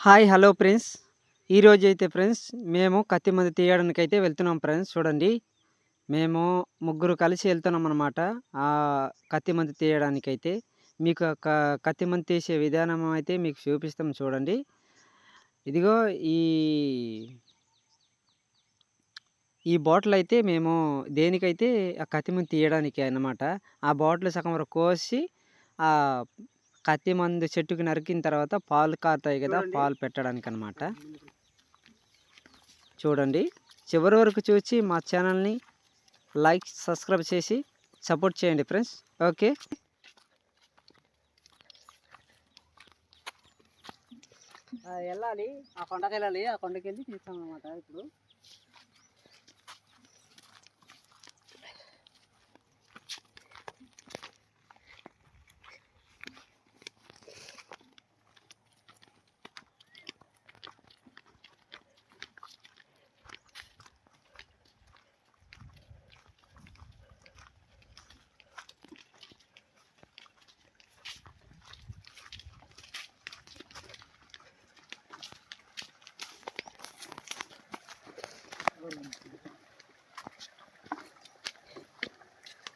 Hi hello friends. ఈరోజు అయితే friends మేము కత్తి మంది తీయడానికి అయితే వెళ్తున్నాం ఫ్రెండ్స్ చూడండి. మేము ముగ్గురు కలిసి వెళ్తున్నాం అనమాట కత్తి మంది తీయడానికి అయితే మీకు కత్తి మంది తీసే విధానం అయితే మీకు చూపిస్తాం చూడండి. ఇదిగో ఈ ఈ బాటిల్ అయితే మేము దేనికైతే ఆ కత్తి మంది తీయడానికి అన్నమాట ఆ బాటిల్ సగం వరకు కోసి కత్తి మందు చెట్టుకి నరికిన తర్వాత పాలు కారుతాయి కదా. పాలు పెట్టడానికి అనమాట చూడండి. చివరి వరకు చూసి మా ఛానల్ని లైక్ సబ్స్క్రైబ్ చేసి సపోర్ట్ చేయండి ఫ్రెండ్స్. ఓకే. వెళ్ళాలి. ఆ కొండకి వెళ్ళాలి ఆ కొండకి వెళ్ళి తీస్తాం అనమాట ఇప్పుడు.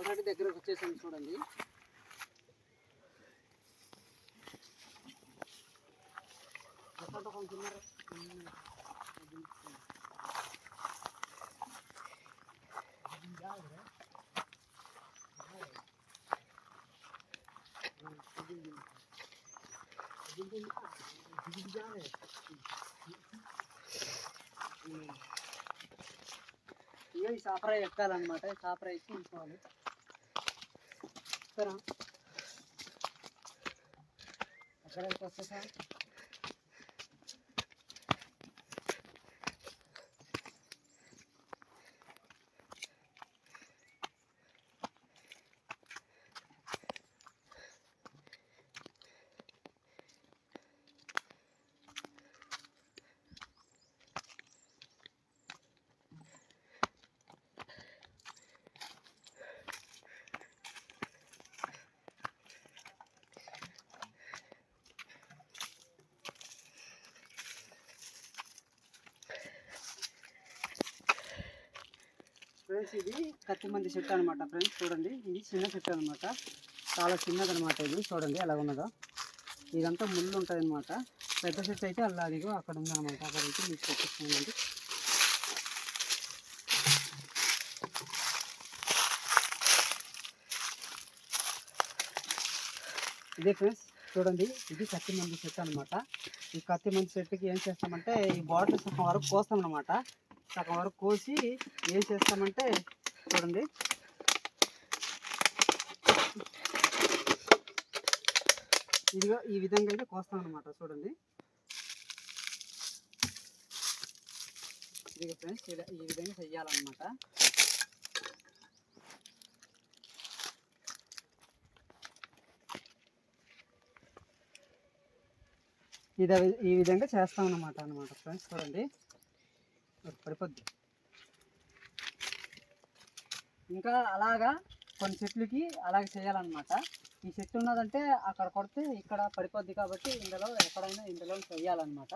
ఆల్రెడీ దగ్గరకు వచ్చేసాం చూడండి. ఇవి సాపరా ఎక్కాలన్నమాట. సాపరా ఎక్కి ఉంచుకోవాలి. करा। ఫ్రెండ్స్ ఇది కత్తి మంది చెట్టు అనమాట ఫ్రెండ్స్. చూడండి ఇది చిన్న చెట్టు అనమాట చాలా చిన్నది అనమాట ఇది. చూడండి ఎలా ఉన్నదో. ఇదంతా ముళ్ళు ఉంటుంది అనమాట పెద్ద చెట్టు అయితే అలా అదిగో అక్కడ ఉందన్నమాట. అక్కడ అయితే మీకు చూపిస్తానండి ఇదే ఫ్రెండ్స్ చూడండి ఇది కత్తి మంది చెట్టు అనమాట ఈ కత్తి మంది చెట్టుకి ఏం చేస్తామంటే ఈ బాటిల్ వరకు కోస్తాం అనమాట సగం వరకు కోసి ఏం చేస్తామంటే చూడండి. ఇదిగో ఈ విధంగా అయితే కోస్తాం అనమాట చూడండి. ఇదిగో ఫ్రెండ్స్ ఇలా ఈ విధంగా చెయ్యాలన్నమాట. ఇది ఈ విధంగా చేస్తాం అన్నమాట అనమాట ఫ్రెండ్స్ చూడండి. పడిపోద్ది. ఇంకా అలాగా కొన్ని చెట్లకి అలాగే చేయాలన్నమాట. ఈ చెట్టు ఉన్నదంటే అక్కడ కొడితే ఇక్కడ పడిపోద్ది కాబట్టి ఇందులో ఎక్కడైనా ఇందులో చేయాలన్నమాట.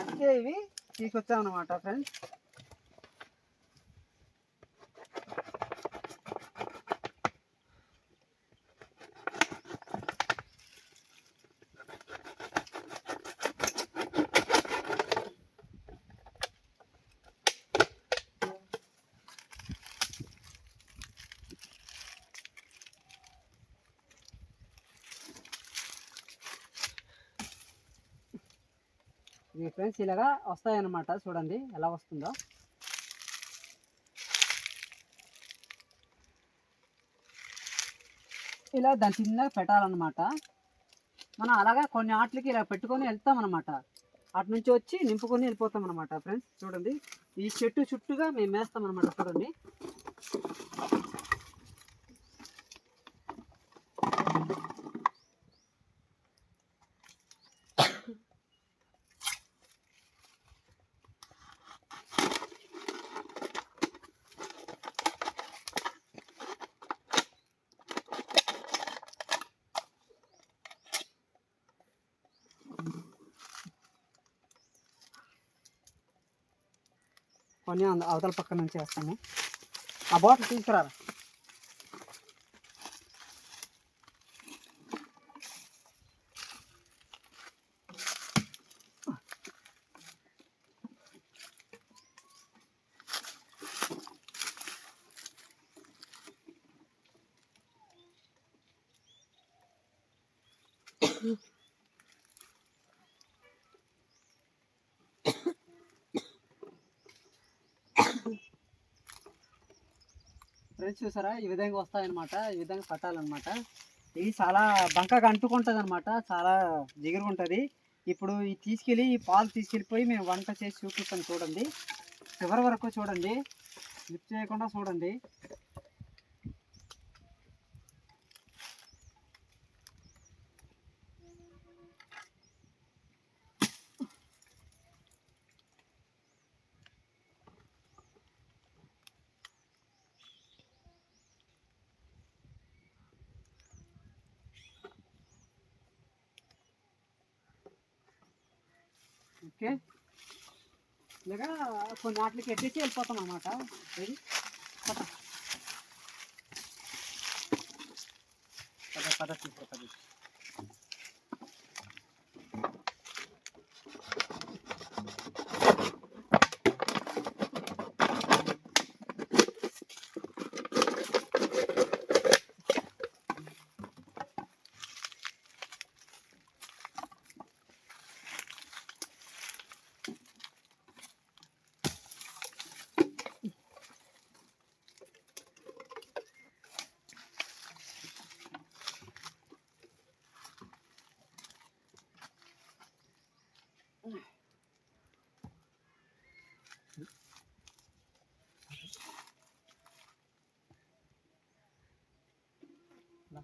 అందుకే ఇవి తీసుకొచ్చామన్నమాట ఫ్రెండ్స్ మీ ఫ్రెండ్స్ ఇలాగా వస్తాయన్నమాట. చూడండి ఎలా వస్తుందో. ఇలా దాని చిన్నగా పెట్టాలన్నమాట. మనం అలాగా కొన్ని ఆటలకి ఇలా పెట్టుకొని వెళ్తాం అనమాట అటు నుంచి వచ్చి నింపుకొని వెళ్ళిపోతాం అనమాట ఫ్రెండ్స్. చూడండి. ఈ చెట్టు చుట్టూగా మేము వేస్తాం అనమాట చూడండి. కొన్ని అవతల పక్క నుంచి వేస్తాము ఆ బాటిల్ తీసుకురారా? చూసారా? ఈ విధంగా వస్తాయన్నమాట. ఈ విధంగా పట్టాలన్నమాట ఇది చాలా బంకగా అంటుకుంటుంది అనమాట చాలా జిగురుగా ఉంటుంది ఇప్పుడు ఈ తీసుకెళ్ళి ఈ పాలు తీసుకెళ్ళిపోయి మేము వంట చేసి చూపిస్తాం చూడండి. చివరి వరకు చూడండి. లిఫ్ట్ చేయకుండా చూడండి. ఓకే ఇలాగా కొన్ని వాటికి ఎట్టేసి వెళ్ళిపోతాం అనమాట ఇది పద పద పద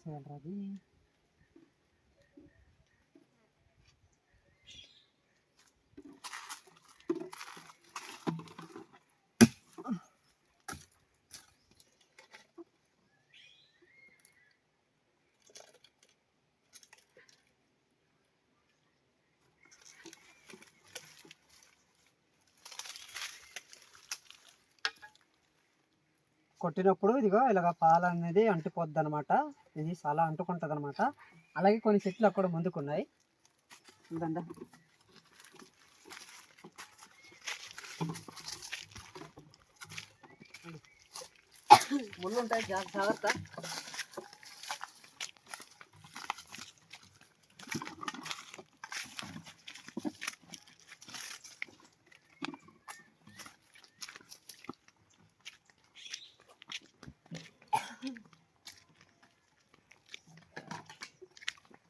తీసుకో పద అది కొట్టినప్పుడు ఇదిగో ఇలాగ పాలు అనేది అంటిపోద్ది అనమాట ఇది చాలా అంటుకుంటుంది అనమాట అలాగే కొన్ని చెట్లు అక్కడ ముందుకున్నాయి. ఉందండి ముళ్ళు ఉంటాయి జాగ్రత్త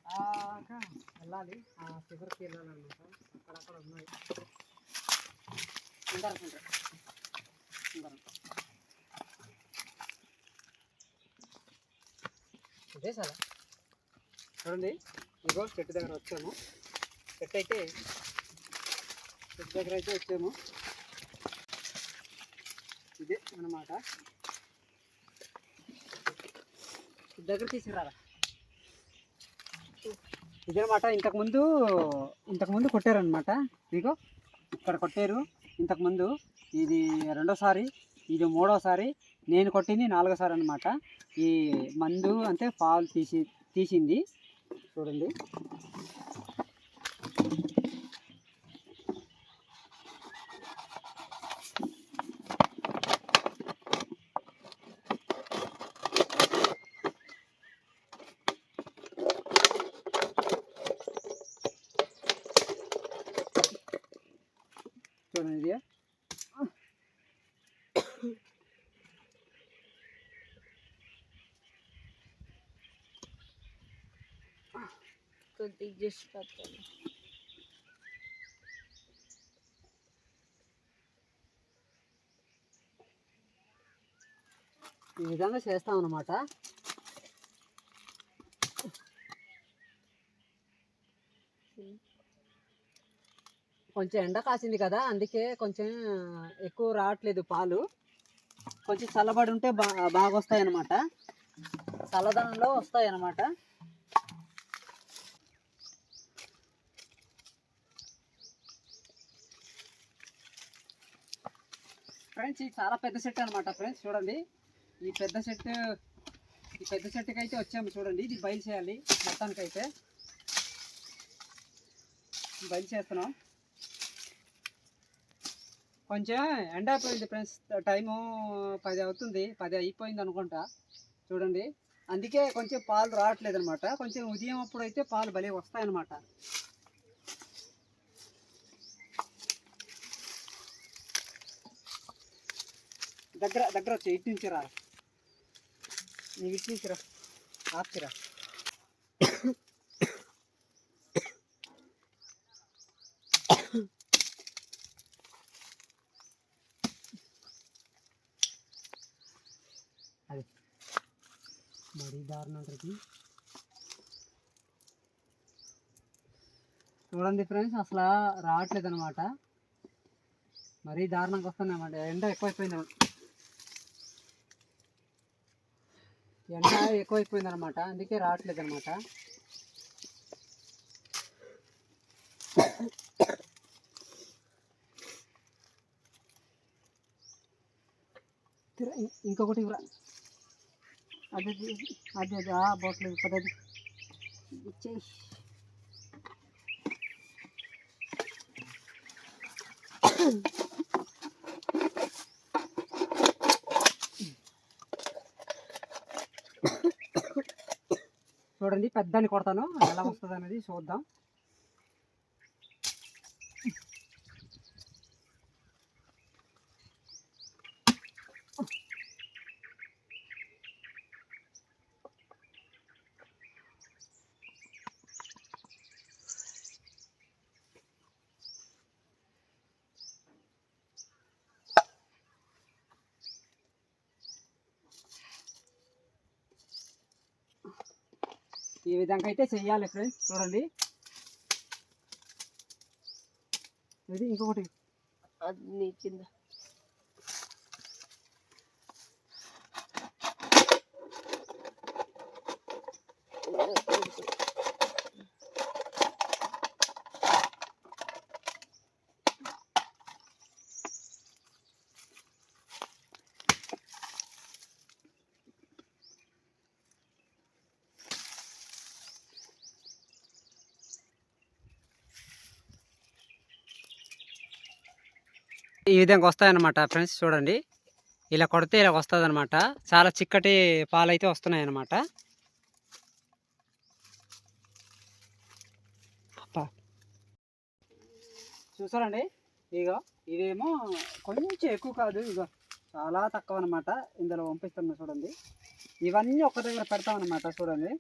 బాగా వెళ్ళాలి దగ్గరికి చివరికి వెళ్ళాలన్నమాట అక్కడక్కడ ఉన్నాయి. ఉంటారు ఇదే సార్. చూడండి ఇదిగో చెట్టు దగ్గర వచ్చాము. చెట్టు అయితే చెట్టు దగ్గర అయితే వచ్చాము. ఇదే అన్నమాట. దగ్గర తీసుకురారా? ఇదనమాట ఇంతకుముందు ఇంతకుముందు కొట్టారనమాట మీకు ఇక్కడ కొట్టారు. ఇంతకుముందు ఇది రెండోసారి ఇది మూడోసారి నేను కొట్టింది నాలుగోసారి అనమాట ఈ మందు అంటే పాలు తీసి తీసింది. చూడండి ఇది కొద్దిగా చేసి పెట్టాలి ఈ విధంగా చేస్తాం అన్నమాట. కొంచెం ఎండ కాసింది కదా అందుకే కొంచెం ఎక్కువ రావట్లేదు పాలు. కొంచెం చల్లబడి ఉంటే బా బాగా వస్తాయి అన్నమాట చల్లదనంలో వస్తాయి అన్నమాట ఫ్రెండ్స్ ఇది చాలా పెద్ద సెట్ అనమాట ఫ్రెండ్స్ చూడండి. ఈ పెద్ద సెట్ ఈ పెద్ద సెట్కి అయితే వచ్చాము చూడండి. ఇది బయలు చేయాలి మొత్తానికైతే. బయలు చేస్తున్నాం. కొంచెం ఎండ అయిపోయింది ఫ్రెండ్స్. టైము పది అవుతుంది. పది అయిపోయింది అనుకుంటా. చూడండి. అందుకే కొంచెం పాలు రావట్లేదు అనమాట కొంచెం ఉదయం అప్పుడు అయితే పాలు భలే వస్తాయన్నమాట. దగ్గర దగ్గర వచ్చి ఇటు నుంచి రా. నీకు ఇటు నుంచి రా. ఆపుచిరా అది. మరీ దారుణం చూడండి ఫ్రెండ్స్ అసలు రావట్లేదు అనమాట మరీ దారుణంగా వస్తున్నాయన్నమాట ఎండ ఎక్కువైపోయింది. ఎండ ఎక్కువైపోయింది అనమాట అందుకే రావట్లేదు అనమాట ఇంకొకటి అదే అదే అది ఆ బాటిల్ పదది ఇచ్చేయి. చూడండి. పెద్దని కొడతాను. ఎలా వస్తుంది అనేది చూద్దాం. ఈ విధంగా అయితే చెయ్యాలి ఫ్రెండ్స్ చూడండి. ఇది ఇంకొకటి. అది నీ కింద. ఈ విధంగా వస్తాయన్నమాట ఫ్రెండ్స్ చూడండి. ఇలా కొడితే ఇలా వస్తుంది అనమాట చాలా చిక్కటి పాలు అయితే వస్తున్నాయి అన్నమాట చూసారండి? ఇగో ఇదేమో కొంచెం ఎక్కువ కాదు ఇగో చాలా తక్కువ అనమాట ఇందులో పంపిస్తున్నాం చూడండి. ఇవన్నీ ఒక దగ్గర పెడతాం అనమాట చూడండి.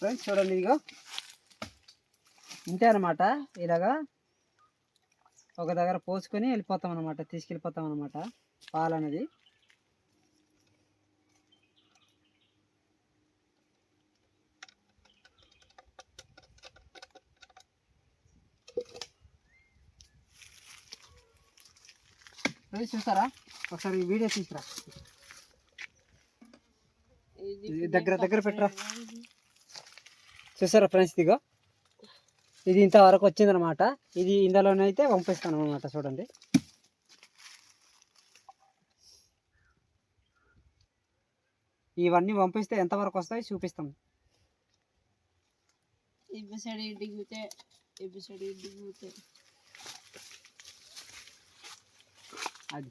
ఫ్రెండ్స్ చూడండి ఇదిగో. ఇంతే అనమాట ఇలాగా ఒక దగ్గర పోసుకొని వెళ్ళిపోతాం అనమాట తీసుకెళ్ళిపోతాం అనమాట పాలు అనేది. ఫ్రెండ్స్ చూస్తారా ఒకసారి ఈ వీడియో తీసుకురా దగ్గర దగ్గర పెట్టరా. చూసారా ఫ్రెండ్స్ ఇదిగో? ఇది ఇంతవరకు వచ్చిందనమాట ఇది ఇందులోనైతే పంపిస్తాను అనమాట చూడండి. ఇవన్నీ పంపిస్తే ఎంతవరకు వస్తాయి చూపిస్తాం. ఇంటికి పోతే ఇంటికి పోతే అది.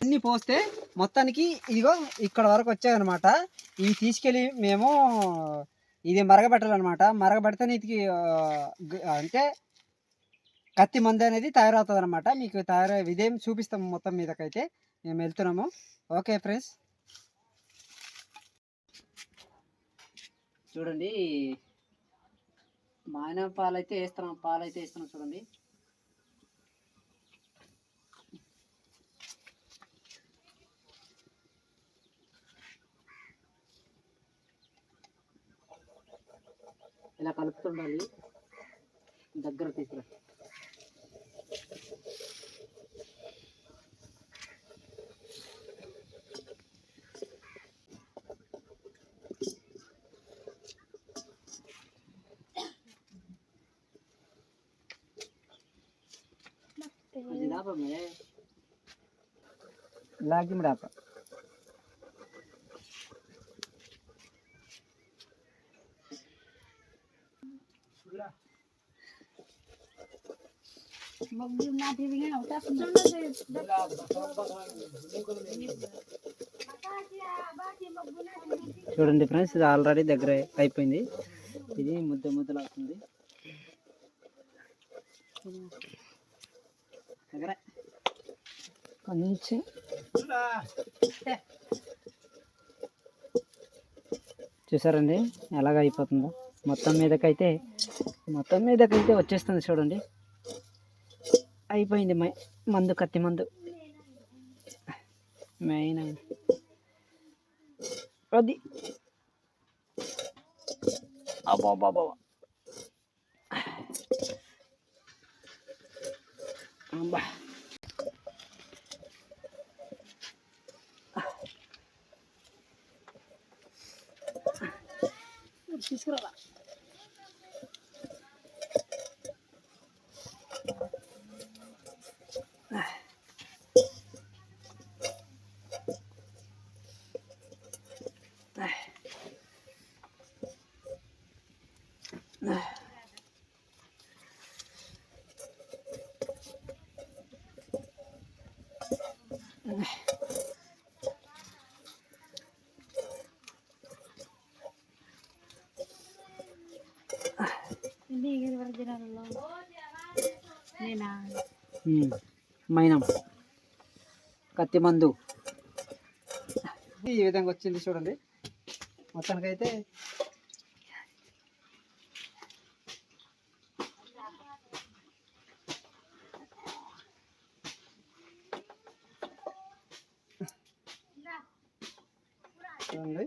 అన్ని పోస్తే మొత్తానికి ఇదిగో ఇక్కడ వరకు వచ్చాయన్నమాట. ఇవి తీసుకెళ్ళి మేము ఇది మరగబెట్టాలన్నమాట. మరగబెడితే ఇది అంటే కత్తి మందు అనేది తయారవుతుంది అనమాట మీకు తయారు ఇదేం చూపిస్తాము మొత్తం మీదకైతే. మేము వెళ్తున్నాము. Okay friends. చూడండి. మా ఆయన పాలైతే వేస్తున్నాం. పాలు అయితే వేస్తున్నాం చూడండి. ఇలా కలుపుతుండాలి. దగ్గర తీసుకురా. లాభమే. లాగి చూడండి ఫ్రెండ్స్ ఇది ఆల్రెడీ దగ్గర అయిపోయింది. ఇది ముద్ద ముద్దలు అవుతుంది. దగ్గర. కొంచెం. చూసారండి ఎలాగ అయిపోతుందో. మొత్తం మీదకైతే మొత్తం మీదకైతే వచ్చేస్తుంది చూడండి. అయిపోయింది మై మందు కత్తి మందు. మెయిన్ అది. అబ్బా బాబా అబ్బా. మైనం. కత్తి మందు. ఈ విధంగా వచ్చింది చూడండి. మొత్తానికైతే చూడండి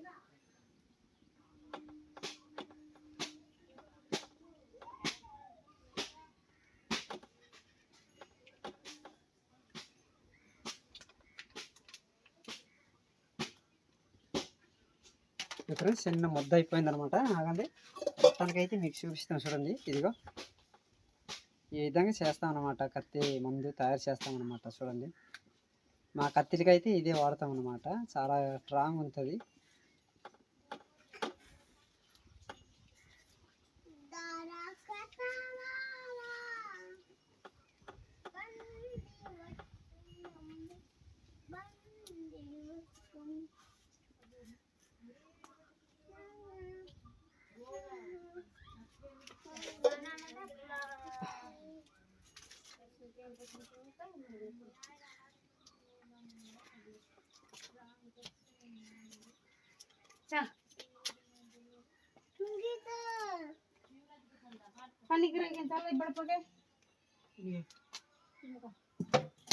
ఫ్రెండ్స్ చిన్న ముద్ద అయిపోయింది అనమాట ఆగండి. మొత్తానికైతే మీకు చూపిస్తాం చూడండి. ఇదిగో. ఈ విధంగా చేస్తాం అనమాట కత్తి మందు తయారు చేస్తాం అనమాట చూడండి. మా కత్తిలకైతే ఇదే వాడతాం అనమాట చాలా స్ట్రాంగ్ ఉంటుంది.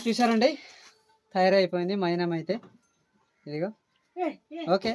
చూసారండి తయారైపోయింది మైనం అయితే ఇదిగో ఓకే.